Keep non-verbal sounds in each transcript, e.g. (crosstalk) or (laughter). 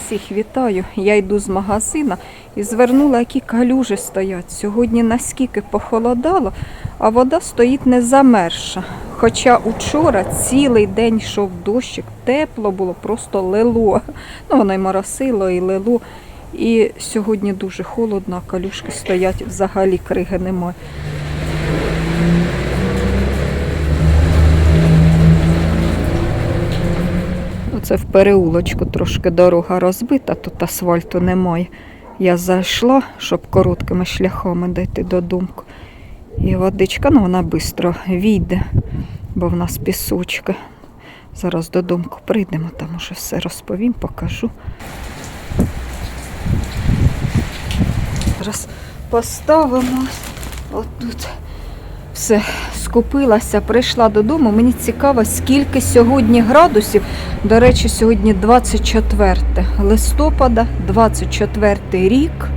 Всіх вітаю. Я йду з магазина і звернула, які калюжі стоять. Сьогодні наскільки похолодало, а вода стоїть не замерша. Хоча учора цілий день йшов дощик, тепло було, просто лило. Ну, воно й моросило, і лило. І сьогодні дуже холодно, а калюшки стоять, взагалі криги немає. Оце в переулочку трошки дорога розбита, тут асфальту немає. Я зайшла, щоб короткими шляхами дійти додому. І водичка, ну вона швидко війде, бо в нас пісочки. Зараз додому прийдемо, там уже все розповім, покажу. Зараз поставимо отут. Все, скупилася, прийшла додому. Мені цікаво, скільки сьогодні градусів. До речі, сьогодні 24 листопада, 24 рік.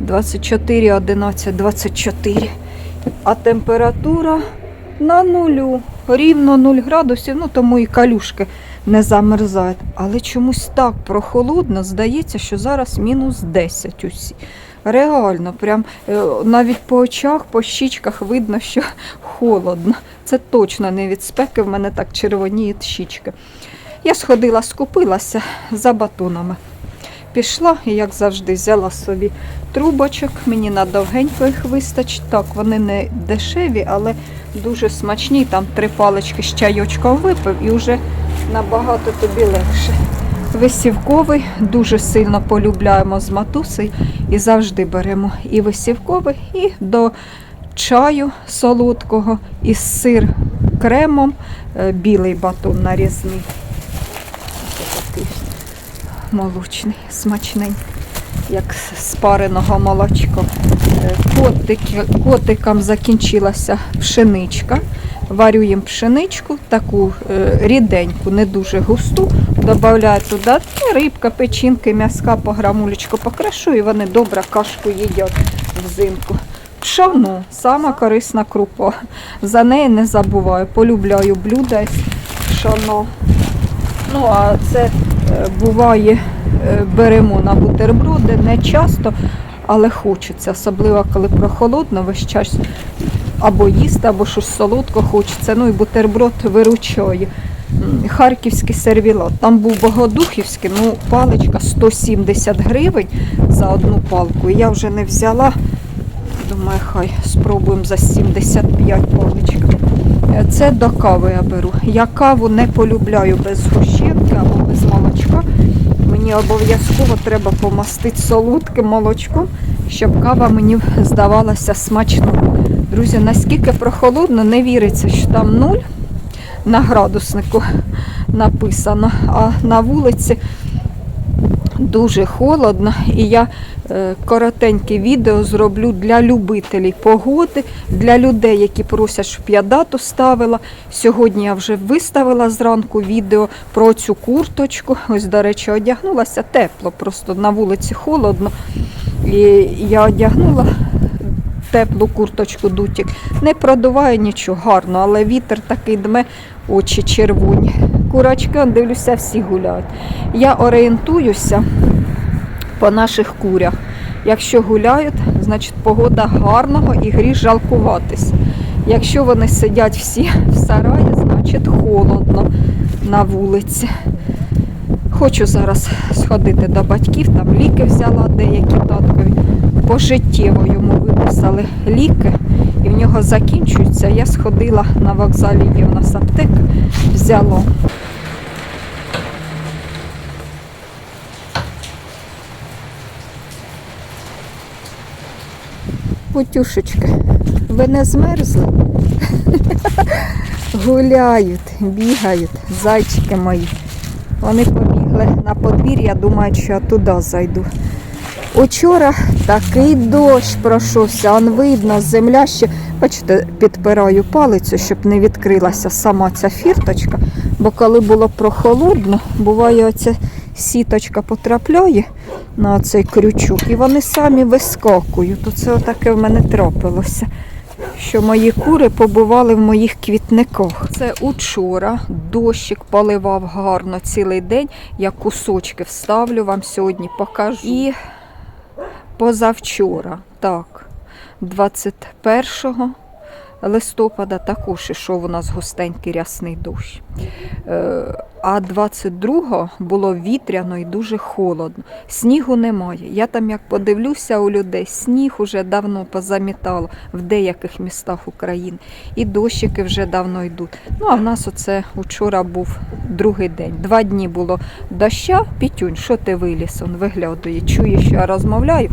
24, 11, 24. А температура на нулю. Рівно 0 градусів, ну тому і калюшки не замерзають. Але чомусь так прохолодно, здається, що зараз мінус 10 усі. Реально, прям е, навіть по очах, по щічках видно, що холодно. Це точно не від спеки, в мене так червоніють щічки. Я сходила, скупилася за батонами. Пішла і, як завжди, взяла собі трубочок. Мені на довгенько їх вистачить. Так, вони не дешеві, але дуже смачні. Там три палички з чайочком випив і вже набагато тобі легше. Висівковий дуже сильно полюбляємо з матусею і завжди беремо і висівковий, і до чаю солодкого, і сир кремом, е, білий батон нарізний. Такий молочний, смачний, як спареного молочка. Е, Котики, котикам закінчилася пшеничка. Варю їм пшеничку, таку е, ріденьку, не дуже густу. Додаю туди рибка, печінки, м'яска по грамулечку покришу, і вони добре кашку їдять взимку. Пшону, сама корисна крупа. За неї не забуваю. Полюбляю блюда із пшоно. Ну, а це е, буває, е, беремо на бутерброди не часто, але хочеться, особливо коли прохолодно, весь час або їсти, або щось солодко хочеться. Ну і бутерброд виручає. Харківський сервілат. Там був богодухівський, ну паличка 170 гривень за одну палку. Я вже не взяла. Думаю, хай спробуємо за 75 паличка. Е, Це до кави я беру. Я каву не полюбляю без згущенки або без молочка. Мені обов'язково треба помастити солодким молочком, щоб кава мені здавалася смачною. Друзі, наскільки прохолодно, не віриться, що там нуль на градуснику написано, а на вулиці дуже холодно. І я е, коротеньке відео зроблю для любителів погоди, для людей, які просять, щоб я дату ставила. Сьогодні я вже виставила зранку відео про цю курточку. Ось, до речі, одягнулася тепло, просто на вулиці холодно. І я одягнула теплу курточку дутік. Не продуває нічого гарно, але вітер такий дме, очі червоні. Курочки, он, дивлюся, всі гуляють. Я орієнтуюся по наших курях. Якщо гуляють, значить погода гарного і гріх жалкуватись. Якщо вони сидять всі в сараї, значить холодно на вулиці. Хочу зараз сходити до батьків, там ліки взяла деякі таткові. Пожиттєво йому виписали ліки, і в нього закінчуються. Я сходила на вокзалі, є у нас аптека, взяла. Путюшечки, ви не змерзли? (laughs) Гуляють, бігають, зайчики мої. Вони побігли на подвір'я, думають, що я туди зайду. Учора такий дощ пройшовся, он видно, земля ще, бачите, підпираю палицю, щоб не відкрилася сама ця фірточка. Бо коли було прохолодно, буває оця сіточка потрапляє на цей крючок, і вони самі вискакують. То це отаке в мене трапилося. що мої кури побували в моїх квітниках. Це учора дощик поливав гарно цілий день. Я кусочки вставлю вам сьогодні, покажу. І позавчора, так, 21 листопада також ішов у нас густенький рясний дощ. Е, А 22-го було вітряно і дуже холодно. Снігу немає. Я там як подивлюся у людей, сніг уже давно позамітало в деяких містах України. І дощики вже давно йдуть. Ну а в нас оце вчора був другий день. Два дні було доща, пітюнь, що ти виліз? Он виглядає. Чує, що я розмовляю.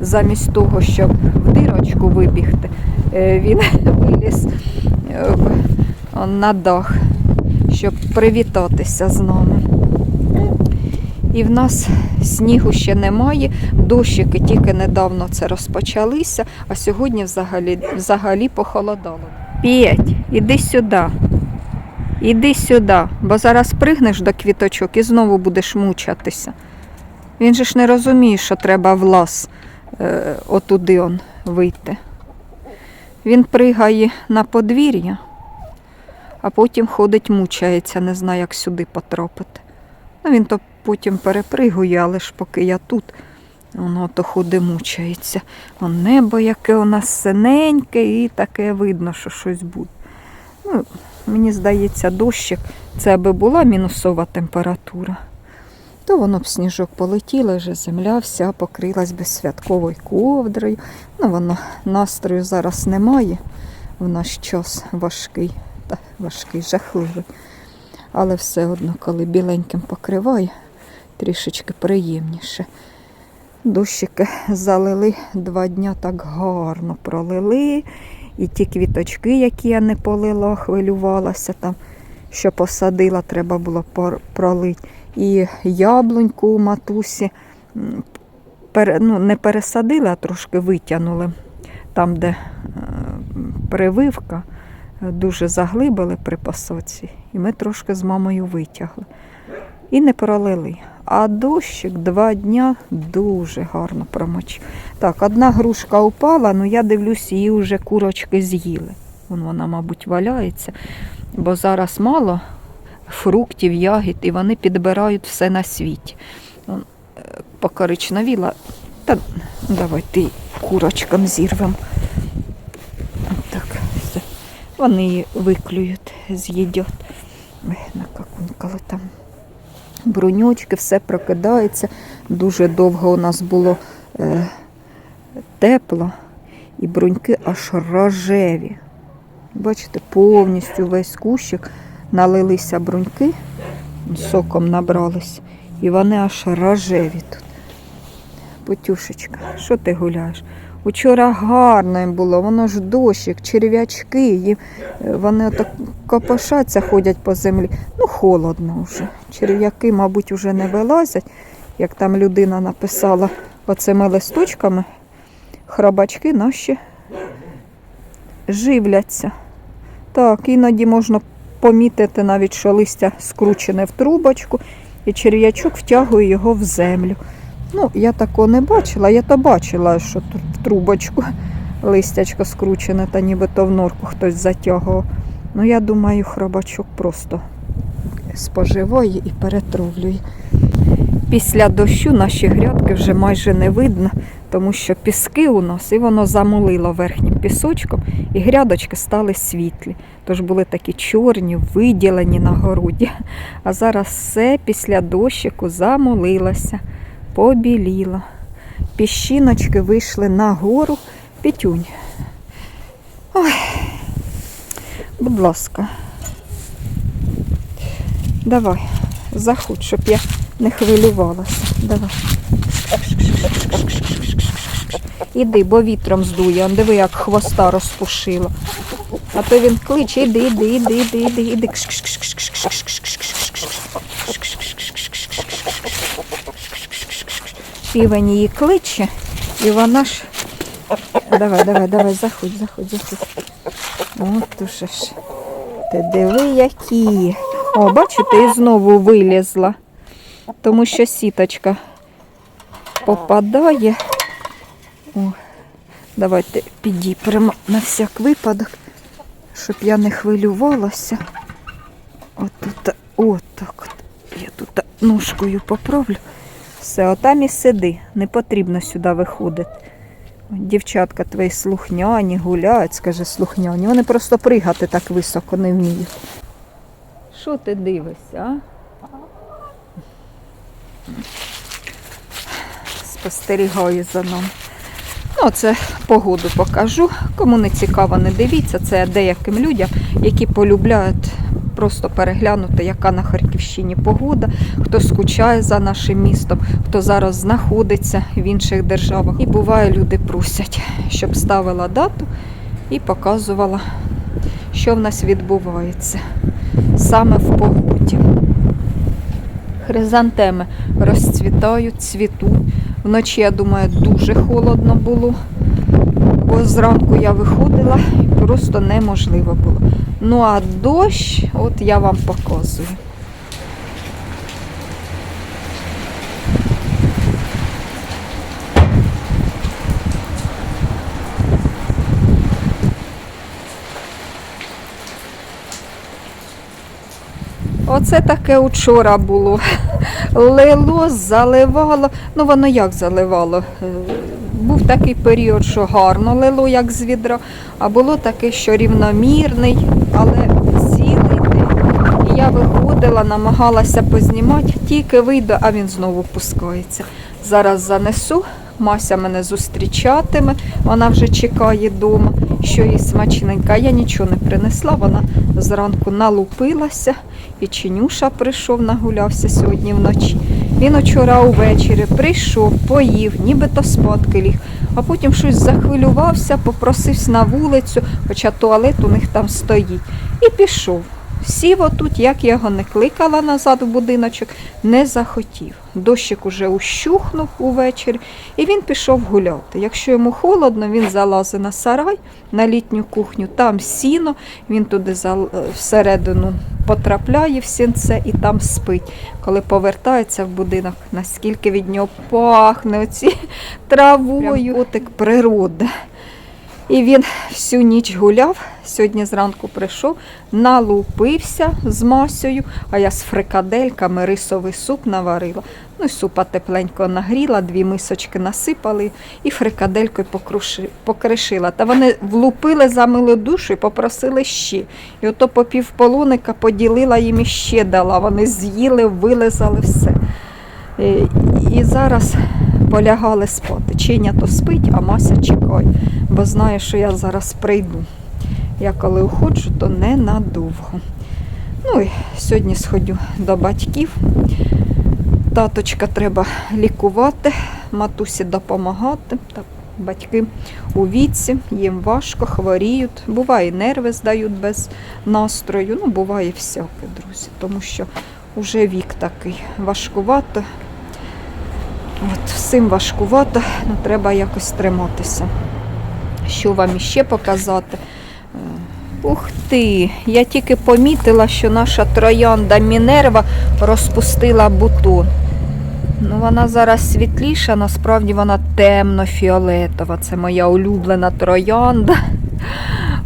Замість того, щоб в дирочку вибігти, е, він виліз е, на дах, щоб привітатися з нами. І в нас снігу ще немає, дощики тільки недавно це розпочалися, а сьогодні взагалі, взагалі похолодало. П'ять, іди сюди. Іди сюди, бо зараз пригнеш до квіточок і знову будеш мучатися. Він же ж не розуміє, що треба в лаз е, отуди он вийти. Він пригає на подвір'я, а потім ходить, мучається, не знає, як сюди потрапити. Ну, він то потім перепригує, але ж поки я тут, воно то ходить, мучається. О, небо яке у нас синеньке, і таке видно, що щось буде. Ну, мені здається, дощик, це аби була мінусова температура, то воно б сніжок полетіло, вже земля вся покрилась безсвятковою ковдрою. Ну, воно настрою зараз немає. В наш час важкий, та важкий, жахливий. Але все одно, коли біленьким покриває, трішечки приємніше. Дощики залили два дня так гарно пролили. І ті квіточки, які я не полила, хвилювалася там, що посадила, треба було пролити. І яблуньку у матусі ну, не пересадили, а трошки витягнули. Там, де е, прививка, дуже заглибили при посадці. І ми трошки з мамою витягли. І не пролили. А дощик два дня дуже гарно промочив. Так, одна грушка упала, ну я дивлюсь, її вже курочки з'їли. Вон вона, мабуть, валяється, бо зараз мало фруктів, ягід, і вони підбирають все на світі. Вон, е, Покоричнавіла. Та давай ти курочкам зірвемо. Так, все. Вони її виклюють, з'їдять. Ой, накакунькали там бруньочки, все прокидається. Дуже довго у нас було е, тепло, і бруньки аж рожеві. Бачите, повністю весь кущик налилися бруньки, соком набрались, і вони аж рожеві тут. Путюшечка, що ти гуляєш? Учора гарно їм було, воно ж дощик, черв'ячки, їм, е, вони отак копошаться, ходять по землі. Ну, холодно вже. Черв'яки, мабуть, вже не вилазять, як там людина написала оцими листочками, храбачки наші живляться. Так, іноді можна помітити навіть, що листя скручене в трубочку, і черв'ячок втягує його в землю. Ну, я такого не бачила, я то бачила, що тут в трубочку листячко скручене, та нібито в норку хтось затягував. Ну, я думаю, хробачок просто споживає і перетравлює. Після дощу наші грядки вже майже не видно, тому що піски у нас і воно замулило верхнім пісочком, і грядочки стали світлі. Тож були такі чорні, виділені на городі. А зараз все після дощику замулилося, побіліло. Піщиночки вийшли на гору. Пітюнь. Ой, будь ласка. Давай, заходь, щоб я не хвилювалася. Давай. Іди, бо вітром здує. Он диви, як хвоста розпушило. А то він кличе, іди, іди, іди, іди, іди, іди. Півень її кличе, і вона ж. Давай, давай, давай, заходь, заходь, заходь. От уже ж. Ти диви, які. О, бачите, і знову вилізла. Тому що сіточка попадає. О, Давайте підіпремо на всяк випадок, щоб я не хвилювалася. Отут, отак от. Я тут ножкою поправлю. Все, отам і сиди. Не потрібно сюди виходити. Дівчатка твої слухняні, гуляють, скаже слухняні. Вони просто пригати так високо не вміють. Що ти дивишся, а? Спостерігаю за нами. Ну, це погоду покажу. Кому не цікаво, не дивіться. Це деяким людям, які полюбляють просто переглянути, яка на Харківщині погода, хто скучає за нашим містом, хто зараз знаходиться в інших державах. І буває, люди просять, щоб ставила дату і показувала, що в нас відбувається саме в погоді. Хризантеми розцвітають, цвітуть. Вночі, я думаю, дуже холодно було, бо зранку я виходила і просто неможливо було. Ну а дощ, от я вам показую. Оце таке учора було. Лило, заливало. Ну воно як заливало? Е, Був такий період, що гарно лило, як з відра, а було таке, що рівномірний, але цілий день. Я виходила, намагалася познімати, тільки вийду, а він знову пускається. Зараз занесу. Мася мене зустрічатиме, вона вже чекає вдома, що їй смачненька. Я нічого не принесла, вона зранку налупилася, і Чинюша прийшов, нагулявся сьогодні вночі. Він вчора увечері прийшов, поїв, нібито спадки ліг, а потім щось захвилювався, попросився на вулицю, хоча туалет у них там стоїть, і пішов. Сів отут, як я його не кликала назад в будиночок, не захотів. Дощик уже ущухнув увечері, і він пішов гуляти. Якщо йому холодно, він залазить на сарай, на літню кухню, там сіно, він туди е, всередину потрапляє в сінце і там спить. Коли повертається в будинок, наскільки від нього пахне оці (laughs) травою, отик природи. І він всю ніч гуляв, сьогодні зранку прийшов, налупився з масою, а я з фрикадельками рисовий суп наварила. Ну і супа тепленько нагріла, дві мисочки насипали і фрикаделькою покришила. Та вони влупили за милу душу і попросили ще. І ото по півполоника поділила їм і ще дала. Вони з'їли, вилизали все. Е, І зараз полягали спати. Чиня то спить, а Мася чекає, бо знає, що я зараз прийду. Я коли уходжу, то ненадовго. Ну і сьогодні сходю до батьків. Таточка треба лікувати, матусі допомагати. Так, батьки у віці, їм важко, хворіють. Буває, нерви здають без настрою. Ну, буває всяке, друзі, тому що вже вік такий важкувато. От, всім важкувато, ну треба якось триматися. Що вам іще показати? Е, Ух ти! Я тільки помітила, що наша троянда Мінерва розпустила бутон. Ну, вона зараз світліша, насправді вона темно-фіолетова. Це моя улюблена троянда.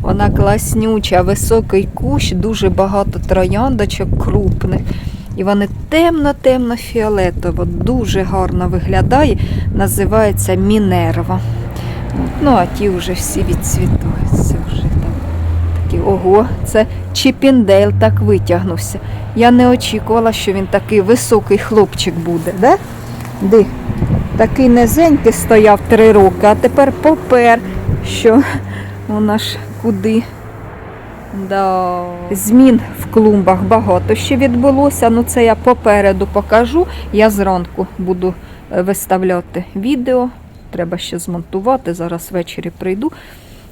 Вона класнюча, високий кущ, дуже багато трояндочок крупних. І вони темно-темно-фіолетово, дуже гарно виглядає. Називається Мінерва. Ну, а ті вже всі відцвітуються. Вже там такі. Ого, це Чіпіндейл так витягнувся. Я не очікувала, що він такий високий хлопчик буде, да? Ди. Такий низенький стояв три роки, а тепер попер, що вона ж куди. Да. Змін в клумбах багато ще відбулося. Ну це я попереду покажу. Я зранку буду е, виставляти відео. Треба ще змонтувати. Зараз ввечері прийду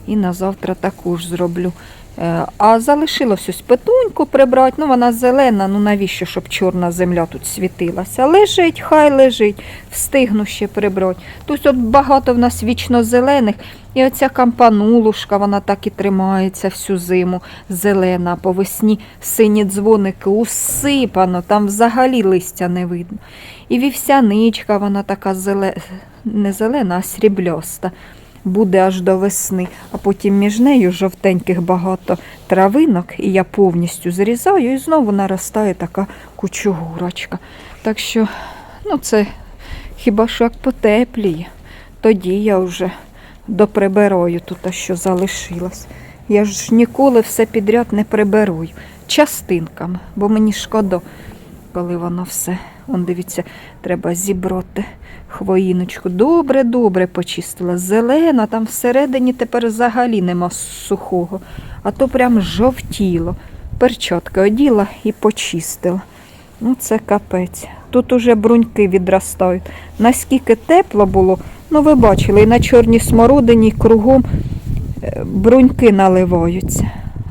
і на завтра також зроблю. Е, А залишилось ось петуньку прибрати. Ну вона зелена. Ну навіщо, щоб чорна земля тут світилася? Лежить, хай лежить. Встигну ще прибрати. Тут от багато в нас вічно зелених. І оця кампанулушка, вона так і тримається всю зиму, зелена, по весні сині дзвоники усипано, там взагалі листя не видно. І вівсяничка, вона така зеле... не зелена, а срібляста. Буде аж до весни, а потім між нею жовтеньких багато травинок, і я повністю зрізаю, і знову наростає така кучугурочка. Так що, ну це хіба що як потепліє, тоді я вже доприбираю тут, що залишилось. Я ж ніколи все підряд не приберую частинками, бо мені шкода, коли воно все. Он дивіться, треба зібрати хвоїночку. Добре, добре почистила. Зелена, там всередині тепер взагалі нема сухого, а то прям жовтіло. Перчатки оділа і почистила. Ну, це капець. Тут уже бруньки відростають. Наскільки тепло було, ну ви бачили, і на чорній смородині кругом е, бруньки наливаються.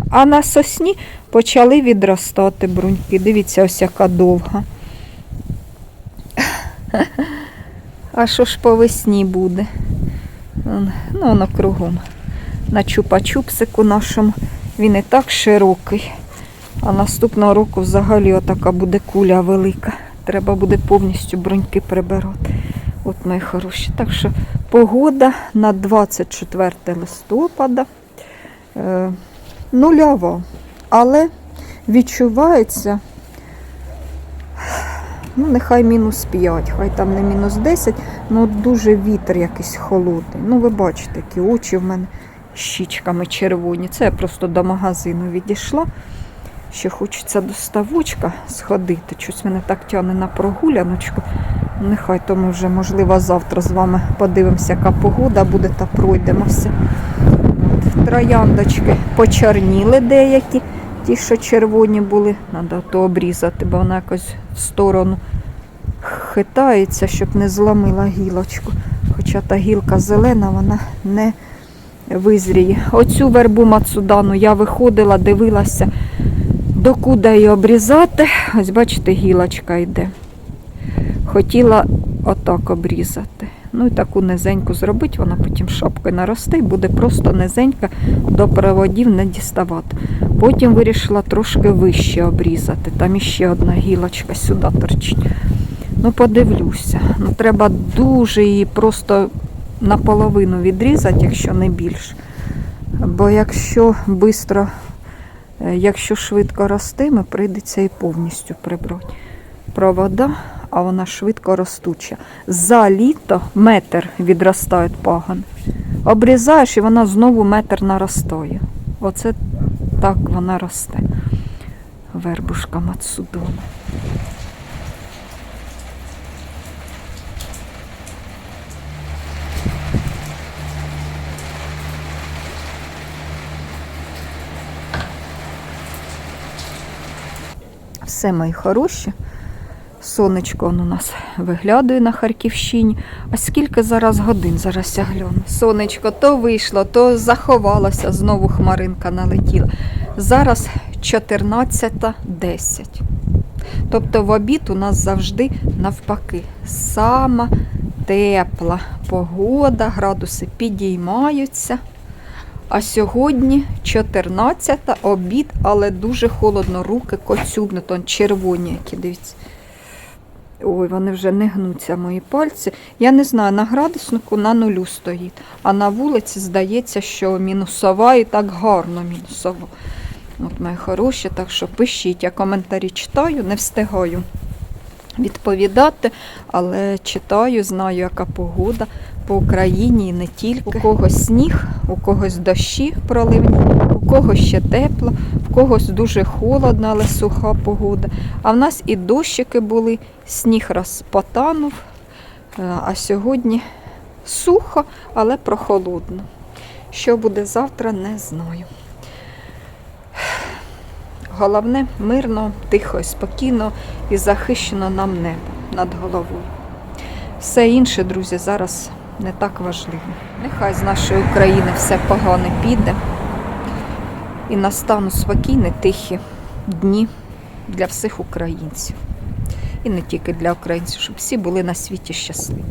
А на сосні почали відростати бруньки. Дивіться, ось яка довга. А що ж по весні буде? Ну, воно кругом. На чупа-чупсику нашому він і так широкий. А наступного року взагалі отака буде куля велика. Треба буде повністю бруньки прибирати. От мої хороші. Так що погода на 24 листопада е, нульова. Але відчувається, ну, нехай мінус 5, хай там не мінус 10, ну дуже вітер якийсь холодний. Ну, ви бачите, які очі в мене щічками червоні. Це я просто до магазину відійшла. Ще хочеться до ставочка сходити. Щось мене так тягне на прогуляночку. Нехай то ми вже, можливо, завтра з вами подивимося, яка погода буде та пройдемося. Трояндочки почорніли деякі, ті, що червоні були. Треба то обрізати, бо вона якось в сторону хитається, щоб не зламила гілочку. Хоча та гілка зелена, вона не визріє. Оцю вербу Мацудану я виходила, дивилася, докуди її обрізати. Ось бачите, гілочка йде. Хотіла отак обрізати. Ну і таку низеньку зробити, вона потім шапкою наросте і буде просто низенька до проводів не діставати. Потім вирішила трошки вище обрізати. Там іще одна гілочка сюди торчить. Ну, подивлюся. Ну, треба дуже її просто наполовину відрізати, якщо не більше. Бо якщо швидко, якщо швидко ростиме, прийдеться і повністю прибрати. Провода, а вона швидко ростуча. За літо метр відростають пагон. Обрізаєш і вона знову метр наростає. Оце так вона росте. Вербушка Мацудона. Все, мої хороші. Сонечко он у нас виглядає на Харківщині. А скільки зараз годин? Зараз я. Сонечко то вийшло, то заховалося, знову хмаринка налетіла. Зараз 14.10. Тобто в обід у нас завжди навпаки. Сама тепла погода, градуси підіймаються. А сьогодні 14 обід, але дуже холодно, руки коцюбнуть, он червоні, які дивіться. Ой, вони вже не гнуться мої пальці. Я не знаю, на градуснику на нулю стоїть, а на вулиці здається, що мінусова і так гарно мінусова. От мої хороші, так що пишіть, я коментарі читаю, не встигаю відповідати, але читаю, знаю, яка погода по Україні і не тільки. У когось сніг, у когось дощі проливні, у когось ще тепло, когось дуже холодно, але суха погода. А в нас і дощики були, сніг розпотанув, е, а сьогодні сухо, але прохолодно. Що буде завтра, не знаю. Головне мирно, тихо спокійно і захищено нам небо над головою. Все інше, друзі, зараз не так важливо. Нехай з нашої України все погане піде і настануть спокійні, тихі дні для всіх українців. І не тільки для українців, щоб всі були на світі щасливі.